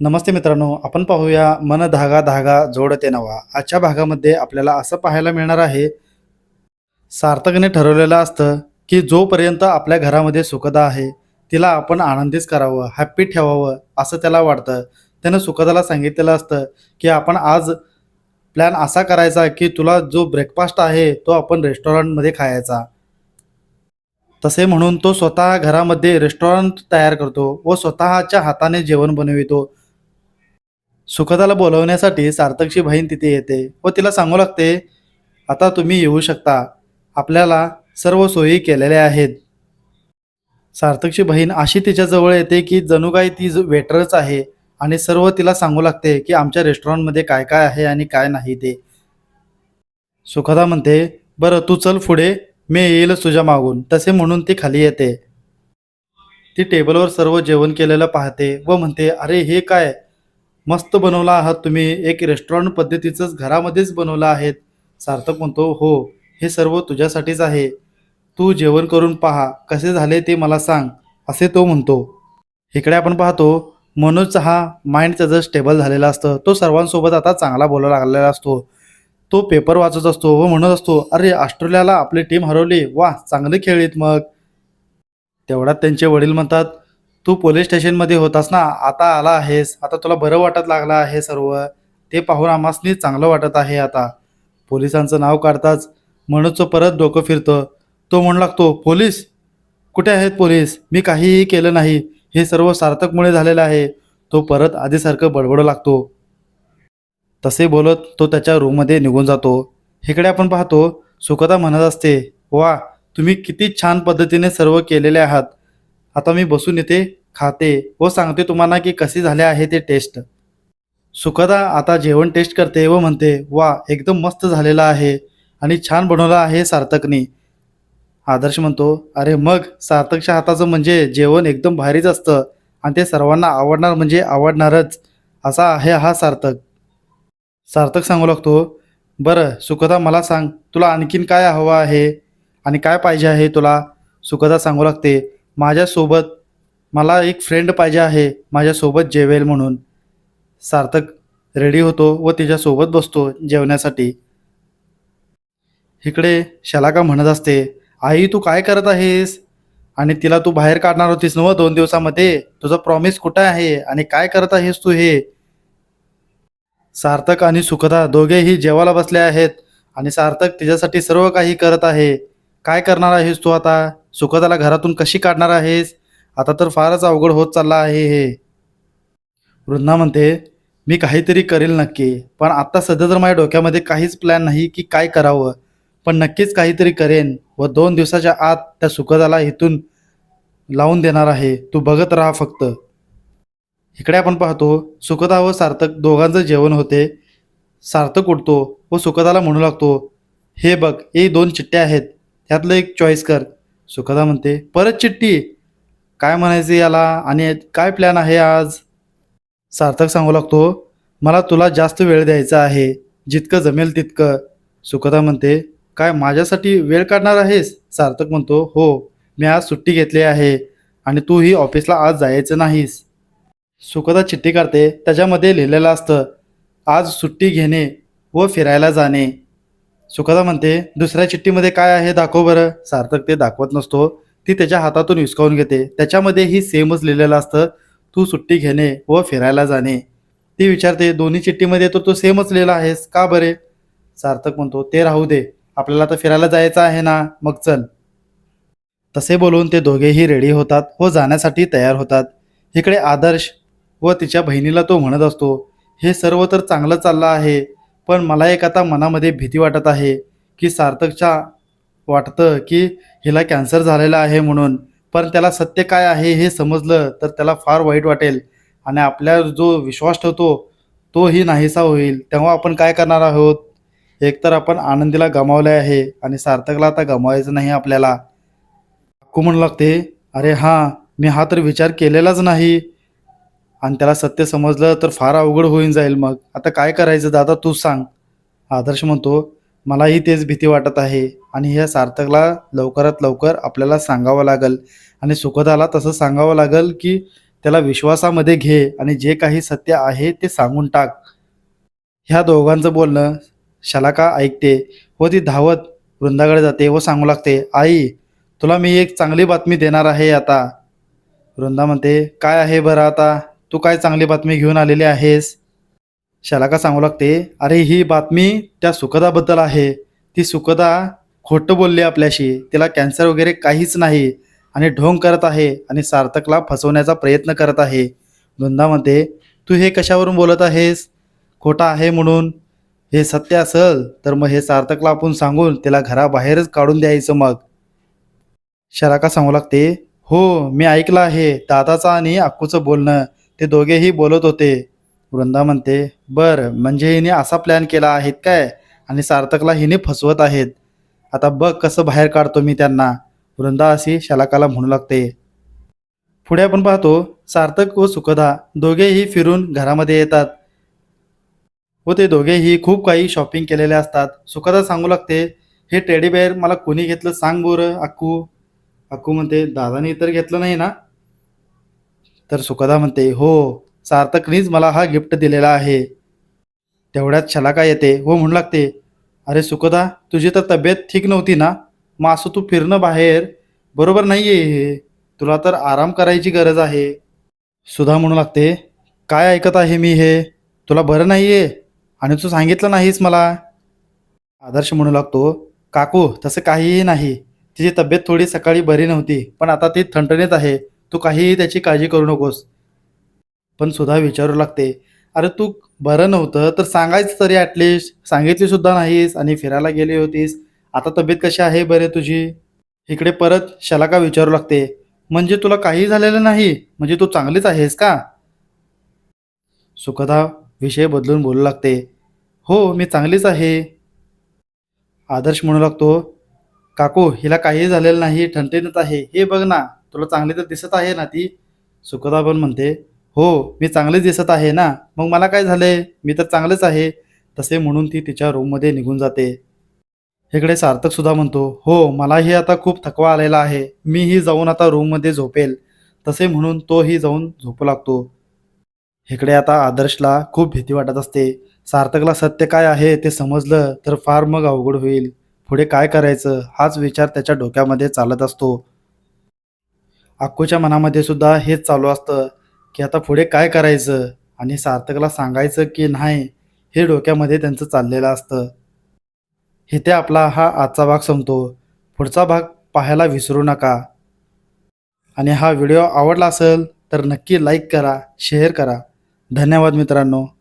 नमस्ते मित्रांनो आपण पाहूया मन धागा धागा जोडते नवा. आजच्या भागामध्ये आपल्याला असं पाहायला मिळणार आहे सार्थकने ठरवलेलं असतं की जोपर्यंत आपल्या घरामध्ये सुखदा आहे तिला आपण आनंदीच करावं हॅप्पी ठेवावं असं त्याला वाटतं. त्यानं सुखदाला सांगितलेलं असतं की आपण आज प्लॅन असा करायचा की तुला जो ब्रेकफास्ट आहे तो आपण रेस्टॉरंटमध्ये खायचा. तसे म्हणून तो स्वतः घरामध्ये रेस्टॉरंट तयार करतो व स्वतःच्या हाताने जेवण बनवितो. सुखदाला बोलवण्यासाठी सार्थकची बहीण तिथे येते व तिला सांगू लागते आता तुम्ही येऊ शकता. आपल्याला सर्व सोयी केलेल्या आहेत. सार्थकची बहीण अशी तिच्याजवळ येते की जणू काही ती वेटरच आहे आणि सर्व तिला सांगू लागते की आमच्या रेस्टॉरंटमध्ये काय काय आहे आणि काय नाही ते. सुखदा म्हणते बरं तू चल पुढे. मी येईलच तुझ्या मागून. तसे म्हणून ती खाली येते. ती टेबलवर सर्व जेवण केलेलं पाहते व म्हणते अरे हे काय? मस्त बनवला आहात तुम्ही. एक रेस्टॉरंट पद्धतीचंच घरामध्येच बनवलं आहेत. सार्थक म्हणतो हो हे सर्व तुझ्यासाठीच आहे. तू जेवण करून पहा कसे झाले ते मला सांग. असे तो म्हणतो. इकडे आपण पाहतो मनोजचा हा माइंड त्याचं स्टेबल झालेला असतं. तो सर्वांसोबत आता चांगला बोलायला लागलेला असतो. तो पेपर वाचत असतो व म्हणत असतो अरे ऑस्ट्रेलियाला आपली टीम हरवली. वा चांगले खेळलीत मग. तेवढ्यात त्यांचे वडील म्हणतात तू पोलीस स्टेशनमध्ये होतास ना आता आला आहेस आता तुला बरं वाटत लागलं आहे सर्व ते पाहून आम्हासनी चांगलं वाटत आहे आता. पोलिसांचं नाव काढताच मनोजचं परत डोकं फिरतं. तो म्हणू लागतो पोलीस? कुठे आहेत पोलीस? मी काहीही केलं नाही. हे सर्व सार्थकमुळे झालेलं आहे. तो परत आधीसारखं बडबडू लागतो. तसे बोलत तो त्याच्या रूममध्ये निघून जातो. इकडे आपण पाहतो सुखदा म्हणत असते वा तुम्ही किती छान पद्धतीने सर्व केलेले आहात. आता मी बसून येते खाते व सांगते तुम्हाला की कसे झाले आहे ते टेस्ट. सुखदा आता जेवण टेस्ट करते व म्हणते वा एकदम मस्त झालेलं आहे आणि छान बनवलं आहे सार्थकने. आदर्श म्हणतो अरे मग सार्थकच्या हाताचं म्हणजे जेवण एकदम भारीच असतं आणि ते सर्वांना आवडणार म्हणजे आवडणारच असा आहे हा सार्थक. सार्थक सांगू लागतो बरं सुखदा मला सांग तुला आणखीन काय हवं आहे आणि काय पाहिजे आहे तुला? सुखदा सांगू लागते माझ्यासोबत मला एक फ्रेंड पाहिजे आहे. माझ्यासोबत जेवेल म्हणून. सार्थक रेडी होतो व तिच्यासोबत बसतो जेवण्यासाठी. इकडे शलाका म्हणत असते आई तू काय करत आहेस? आणि तिला तू बाहेर काढणार होतीस नव दोन दिवसामध्ये? तुझं प्रॉमिस कुठं आहे? आणि काय करत आहेस तू हे? सार्थक आणि सुखदा दोघेही जेवायला बसले आहेत आणि सार्थक तिच्यासाठी सर्व काही करत आहे. काय करणार आहेस तू आता? सुखदाला घरातून कशी काढणार आहेस? आता तर फारच अवघड होत चालला आहे हे. वृंदा म्हणते मी काहीतरी करेल नक्की. पण आत्ता सध्या तर माझ्या डोक्यामध्ये काहीच प्लॅन नाही की काय करावं. पण नक्कीच काहीतरी करेन व दोन दिवसाच्या आत त्या सुखदाला इथून लावून देणार आहे. तू बघत राहा फक्त. इकडे आपण पाहतो सुखदा व सार्थक दोघांचं जेवण होते. सार्थक उठतो व सुखदाला म्हणू लागतो हे बघ हे दोन चिठ्ठ्या आहेत. त्यातलं एक चॉईस कर. सुखदा म्हणते परत चिठ्ठी. काय म्हणायचं याला? आणि काय प्लॅन आहे आज? सार्थक सांगू लागतो मला तुला जास्त वेळ द्यायचा आहे जितकं जमेल तितकं. सुखदा म्हणते काय माझ्यासाठी वेळ काढणार आहेस? सार्थक म्हणतो हो मी आज सुट्टी घेतली आहे आणि तू ही ऑफिसला आज जायचं नाहीस. सुखदा चिठ्ठी काढते त्याच्यामध्ये लिहिलेलं असतं आज सुट्टी घेणे व फिरायला जाणे. सुखदा म्हणते दुसऱ्या चिठ्ठीमध्ये काय आहे दाखव बरं. सार्थक ते दाखवत नसतो. ती त्याच्या हातातून विस्कावून घेते. त्याच्यामध्ये ही सेमच लिहिलेलं असतं तू सुट्टी घेणे व फिरायला जाणे. ती विचारते दोन्ही चिठ्ठीमध्ये तर तू सेमच लिहिला आहेस का बरे? सार्थक म्हणतो ते राहू दे. आपल्याला तर फिरायला जायचं आहे ना. मग चल. तसे बोलून ते दोघेही रेडी होतात व जाण्यासाठी तयार होतात. इकडे आदर्श व तिच्या बहिणीला तो म्हणत असतो हे सर्व तर चांगलं चाललं आहे. पण मला एक आता मनामध्ये भीती वाटत आहे की सार्थकच्या वाटतं की हिला कॅन्सर झालेला आहे म्हणून. पण त्याला सत्य काय आहे हे समजलं तर त्याला फार वाईट वाटेल. आणि आपल्या जो विश्वास ठेवतो तोही नाहीसा होईल. तेव्हा आपण काय करणार आहोत? एकतर आपण आनंदीला गमावले आहे आणि सार्थकला आता गमावायचं नाही आपल्याला. अक्कू म्हणू लागते अरे हां मी हा तर विचार केलेलाच नाही. आणि त्याला सत्य समजलं तर फार अवघड होऊन जाईल मग. आता काय करायचं दादा तू सांग. आदर्श म्हणतो मलाही तेच भीती वाटत आहे आणि ह्या सार्थकला लवकरात लवकर आपल्याला सांगावं लागेल. आणि सुखदाला तसं सांगावं लागेल की त्याला विश्वासामध्ये घे आणि जे काही सत्य आहे ते सांगून टाक. ह्या दोघांचं बोलणं शलाका ऐकते? व ती धावत वृंदाकडे जाते व सांगू लागते आई तुला मी एक चांगली बातमी देणार आहे आता. वृंदा म्हणते काय आहे बरं आता? तू काय चांगली बातमी घेऊन आलेली आहेस? शलाका सांगू लागते? अरे ही बातमी त्या सुखदाबद्दल आहे. ती सुखदा खोटं बोलली आपल्याशी. तिला कॅन्सर वगैरे काहीच नाही. आणि ढोंग करत आहे आणि सार्थकला फसवण्याचा प्रयत्न करत आहे. वृंदा म्हणते तू हे कशावरून बोलत आहेस? खोटा आहे म्हणून. हे सत्य असेल तर मग हे सार्थकला आपण सांगून तिला घराबाहेरच काढून द्यायचं मग. शलाका सांगू लागते हो मी ऐकलं आहे. दादाचं आणि अक्कूचं बोलणं. ते दोघेही बोलत होते. वृंदा म्हणते बर म्हणजे हिने असा प्लॅन केला आहेत काय? आणि सार्थकला हिने फसवत आहेत. आता बघ कसं बाहेर काढतो मी त्यांना. वृंदा अशी शलाकाला म्हणू लागते. पुढे आपण पाहतो सार्थक व सुखदा दोघेही फिरून घरामध्ये येतात. व ते दोघेही खूप काही शॉपिंग केलेले असतात. सुखदा सांगू लागते हे टेडी बेअर मला कोणी घेतलं सांग बरं अक्कू. अक्कू म्हणते दादाने इतर घेतलं नाही ना? तर सुखदा म्हणते हो सार्थकनीच मला हा गिफ्ट दिलेला आहे. तेवढ्यात शलाका येते व म्हणू लागते अरे सुखदा तुझी तर तब्येत ठीक नव्हती ना? मग असं तू फिरणं बाहेर? बरोबर नाही आहे हे. तुला तर आराम करायची गरज आहे. सुधा म्हणू लागते काय ऐकत आहे मी हे? तुला बरं नाही आहे आणि तू सांगितलं नाहीस मला? आदर्श म्हणू लागतो काकू तसं काहीही नाही. तिची तब्येत थोडी सकाळी बरी नव्हती पण आता ती थंडणीत आहे. तू काहीही त्याची काळजी करू नकोस. पण सुद्धा विचारू लागते. अरे तू बरं नव्हतं तर सांगायचं तरी ॲटलिस्ट सांगितली सुद्धा नाहीस आणि फिरायला गेली होतीस. आता तब्येत कशी आहे बरे तुझी? इकडे परत शलाका विचारू लागते. म्हणजे तुला काही झालेलं नाही? म्हणजे तू चांगलीच आहेस का? सुखदा विषय बदलून बोलू लागते. हो मी चांगलीच आहे. आदर्श म्हणू लागतो काकू हिला काही झालेलं नाही ठणठणीत आहे. हे बघ ना. तुला चांगली तर दिसत आहे ना ती? सुखदा पण म्हणते हो मी चांगलीच दिसत आहे ना? मग मला काय झालंय? मी तर चांगलेच आहे. तसे म्हणून ती तिच्या रूममध्ये निघून जाते. इकडे सार्थक सुद्धा म्हणतो हो मलाही आता खूप थकवा आलेला आहे. मीही जाऊन आता रूममध्ये झोपेल. तसे म्हणून तोही जाऊन झोपू लागतो. इकडे आता आदर्शला खूप भीती वाटत असते. सार्थकला सत्य काय आहे ते समजलं तर फार मग अवघड होईल. पुढे काय करायचं? हाच विचार त्याच्या डोक्यामध्ये चालत असतो. अक्कूच्या मनामध्ये सुद्धा हेच चालू असतं की आता पुढे काय करायचं आणि सार्थकला सांगायचं की नाही हे डोक्यामध्ये त्यांचं चाललेलं असतं. इथे आपला हा आजचा भाग संपतो. पुढचा भाग पाहायला विसरू नका. आणि हा व्हिडिओ आवडला असेल तर नक्की लाईक करा शेअर करा. धन्यवाद मित्रांनो.